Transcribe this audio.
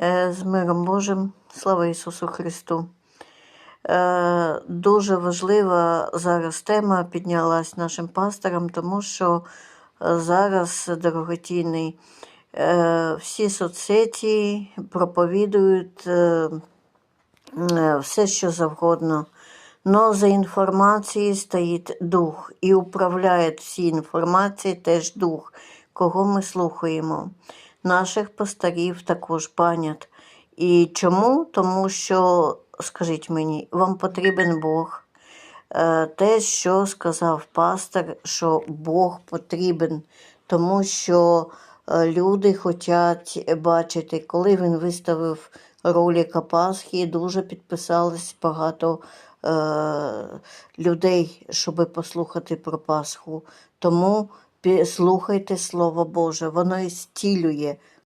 Е, З миром Божим, слава Ісусу Христу. Е, Дуже важлива зараз тема піднялась нашим пасторам, тому що е, зараз, дорогоцінний, е, всі соцсеті проповідують все, що завгодно. Но за інформацією стоїть дух і управляє всі інформації теж дух, кого ми слухаємо. Наших пастирів також панять. І чому? Тому що, скажіть мені, вам потрібен Бог. Е, Те, що сказав пастор, що Бог потрібен, тому що е, люди хочуть бачити, коли він виставив ролика Пасхи, дуже підписались багато е, людей, щоб послухати про Пасху. Тому слухайте Слово Боже, воно і зцілює,